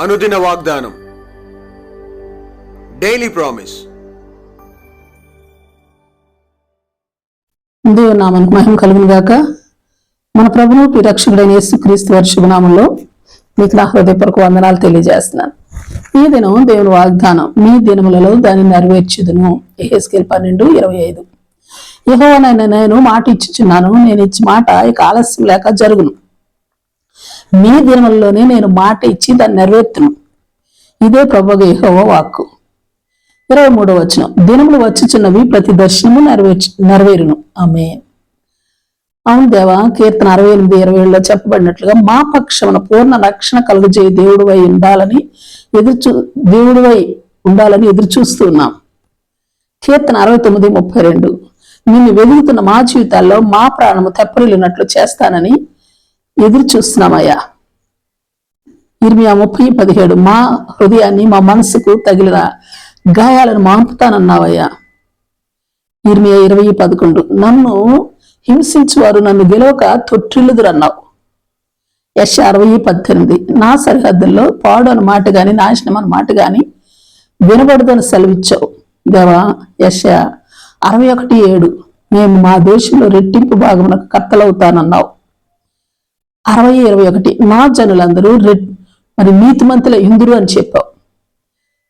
అనుదిన వాగ్దానం. Daily promise దేవుని మహిమ కలుగును గాక. మన ప్రభువు ఈ రక్షకుడైన యేసుక్రీస్తు వారి శుభనామంలో మీకు నా హృదయపూర్వక వందనాలు తెలియజేస్తున్నాను. ఈ దినం దేవుని వాగ్దానం మీ దినములలో దాన్ని నెరవేర్చుదును. ఎహెస్కేల్ పన్నెండు ఇరవై ఐదు. యహోవనైనా నేను మాట ఇచ్చుచున్నాను. నేను ఇచ్చి మాట ఇక ఆలస్యం లేక జరుగును. మీ దినములలోనే నేను మాట ఇచ్చి దాన్ని నెరవేర్తును. ఇదే ప్రభుగా వాక్కు. ఇరవై మూడో వచనం. దినములు వచ్చుచున్నవి ప్రతి దర్శనము నెరవేర్చు నెరవేరును. ఆమె అవును దేవా కీర్తన అరవై ఎనిమిది ఇరవై ఏడులో చెప్పబడినట్లుగా మా పక్షమున పూర్ణ రక్షణ కలుగజేయ దేవుడివై ఉండాలని ఎదురుచూ దేవుడివై ఉండాలని ఎదురు చూస్తూ ఉన్నాం. కీర్తన అరవై తొమ్మిది ముప్పై రెండు. నిన్ను వెలుగుతున్న మా జీవితాల్లో మా ప్రాణము తెప్పరిల్లినట్లు చేస్తానని ఎదురు చూస్తున్నామయ్యా. ఇర్మియా ముప్పై పదిహేడు మా హృదయాన్ని మా మనసుకు తగిలిన గాయాలను మాంపుతానన్నావయ్యా. ఇర్మియా ఇరవై పదకొండు నన్ను హింసించువారు నన్ను గెలవక తొట్టిల్లుదురన్నావు. యశ అరవై పద్దెనిమిది నా సరిహద్దుల్లో పాడు అన్న మాట కానీ నాశనం అన్న మాట గాని వినబడదని సెలవిచ్చావు. దేవా యశ అరవై ఒకటి ఏడు మేము మా దేశంలో రెట్టింపు భాగమునకు కర్తలవుతానన్నావు అరవై ఇరవై ఒకటి. నా జనులందరూ రెడ్. మరి నీతిమంతుల ఇందురు అని చెప్పావు.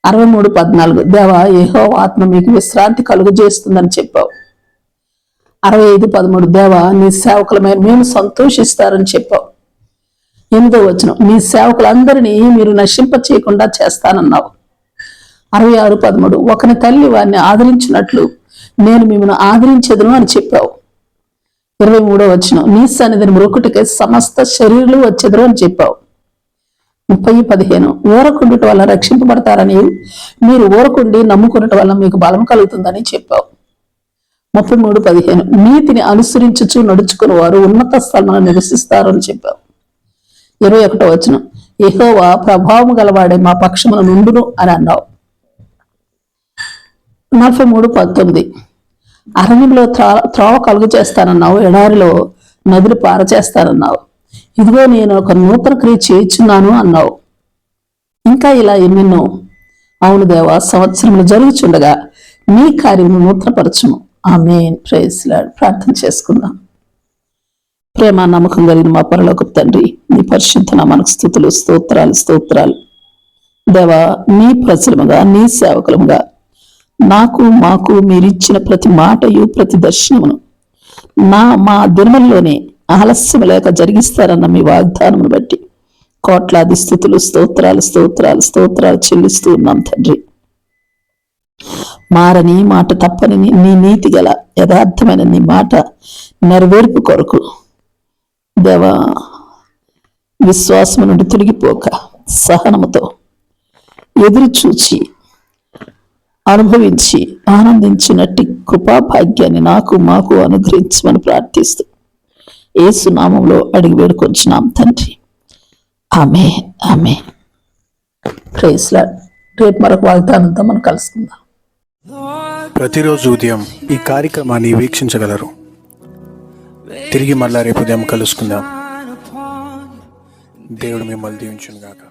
అరవై మూడు పద్నాలుగు. దేవా ఏహో ఆత్మ మీకు విశ్రాంతి కలుగజేస్తుందని చెప్పావు. అరవై ఐదు పదమూడు. దేవా నీ సేవకులమైన మేము సంతోషిస్తారని చెప్పావు. ఎనిమిదో వచనం. నీ సేవకులందరినీ మీరు నశింప చేయకుండా చేస్తానన్నావు. అరవై ఆరు పదమూడు. ఒకని తల్లి వారిని ఆదరించినట్లు నేను మిమ్మల్ని ఆదరించదును అని చెప్పావు. ఇరవై మూడో వచ్చిన నీ సన్నిధిని మరొకటికి సమస్త శరీరులు వచ్చెదరు అని చెప్పావు. ముప్పై పదిహేను. ఊరకుండుట వల్ల రక్షింపబడతారని మీరు ఊరకుండి నమ్ముకున్నట వల్ల మీకు బలం కలుగుతుందని చెప్పావు. ముప్పై మూడు పదిహేను. నీతిని అనుసరించుచు నడుచుకుని వారు ఉన్నత స్థలంలో నివసిస్తారని చెప్పావు. ఇరవై ఒకటో వచనం. ఎహోవా ప్రభావం గలవాడే మా పక్షమున నుండును అని అన్నావు. నలభై మూడు పంతొమ్మిది. అరణ్యంలో త్రా త్రోవ కలుగు చేస్తానన్నావు ఎడారిలో నదులు పారచేస్తానన్నావు ఇదిగో నేను ఒక నూతన క్రియ చేయించున్నాను అన్నావు. ఇంకా ఇలా ఎన్నెన్నో. అవును దేవా సంవత్సరములు జరుగుచుండగా నీ కార్యము నూతనపరచుము. ఆమె ప్రేస్లాడ్ ప్రార్థన చేసుకుందాం. ప్రేమ నమ్మకం కలిగిన మా పరలోక తండ్రి నీ పరిశుద్ధ నామానికి స్థుతులు స్తోత్రాలు స్తోత్రాలు. దేవా నీ ప్రజలముగా నీ సేవకులముగా నాకు మాకు మీరిచ్చిన ప్రతి మాటయు ప్రతి దర్శనమును నా మా దినముల్లోనే ఆలస్యం లేక జరిగిస్తారన్న మీ వాగ్దానమును బట్టి కోట్లాది స్థుతులు స్తోత్రాలు స్తోత్రాలు స్తోత్రాలు చెల్లిస్తూ ఉన్నాం తండ్రి. మారని మాట తప్పని నీ- నీతి గల యథార్థమైన నీ మాట నెరవేర్పు కొరకు దేవా విశ్వాసము నుండి తొలగిపోక సహనముతో ఎదురు చూచి అనుభవించి ఆనందించినట్టి కృపాభాగ్యాన్ని నాకు మాకు అనుగ్రహించమని ప్రార్థిస్తూ ఏసు నామంలో అడిగి వేడుకొంచున్నాం తండ్రి. ఆమె ఆమె ప్రేస్లా రేపు మరొక వాగ్దానంతో మనం కలుసుకుందాం. ప్రతిరోజు ఉదయం ఈ కార్యక్రమాన్ని వీక్షించగలరు. తిరిగి మళ్ళా రేపు ఉదయం కలుసుకుందాం. దేవుడు మిమ్మల్ని దీవించునుగాక.